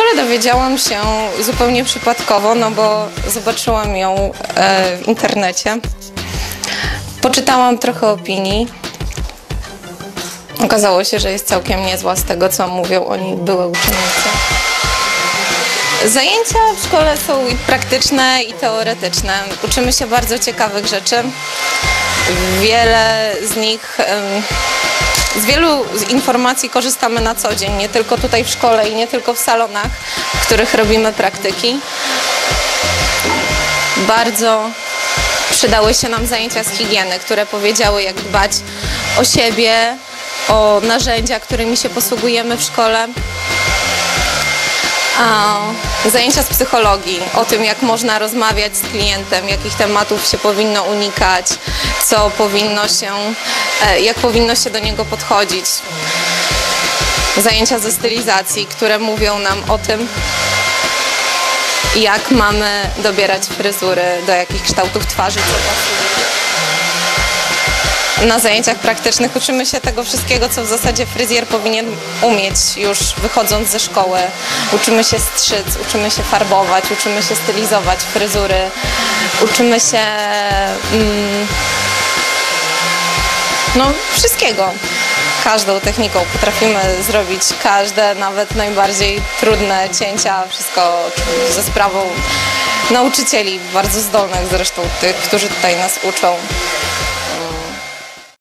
szkole dowiedziałam się zupełnie przypadkowo, no bo zobaczyłam ją e, w internecie. Poczytałam trochę opinii. Okazało się, że jest całkiem niezła z tego, co mówią o niej były uczennice. Zajęcia w szkole są i praktyczne i teoretyczne. Uczymy się bardzo ciekawych rzeczy. Wiele z nich, z wielu informacji korzystamy na co dzień, nie tylko tutaj w szkole i nie tylko w salonach, w których robimy praktyki. Bardzo przydały się nam zajęcia z higieny, które powiedziały, jak dbać o siebie, o narzędzia, którymi się posługujemy w szkole. A, Zajęcia z psychologii, o tym jak można rozmawiać z klientem, jakich tematów się powinno unikać, co powinno się, e, jak powinno się do niego podchodzić. Zajęcia ze stylizacji, które mówią nam o tym, jak mamy dobierać fryzury, do jakich kształtów twarzy, co pasuje. Na zajęciach praktycznych uczymy się tego wszystkiego, co w zasadzie fryzjer powinien umieć już wychodząc ze szkoły. Uczymy się strzyc, uczymy się farbować, uczymy się stylizować fryzury, uczymy się mm, no wszystkiego. Każdą techniką potrafimy zrobić każde, nawet najbardziej trudne cięcia, wszystko ze sprawą nauczycieli, bardzo zdolnych zresztą tych, którzy tutaj nas uczą.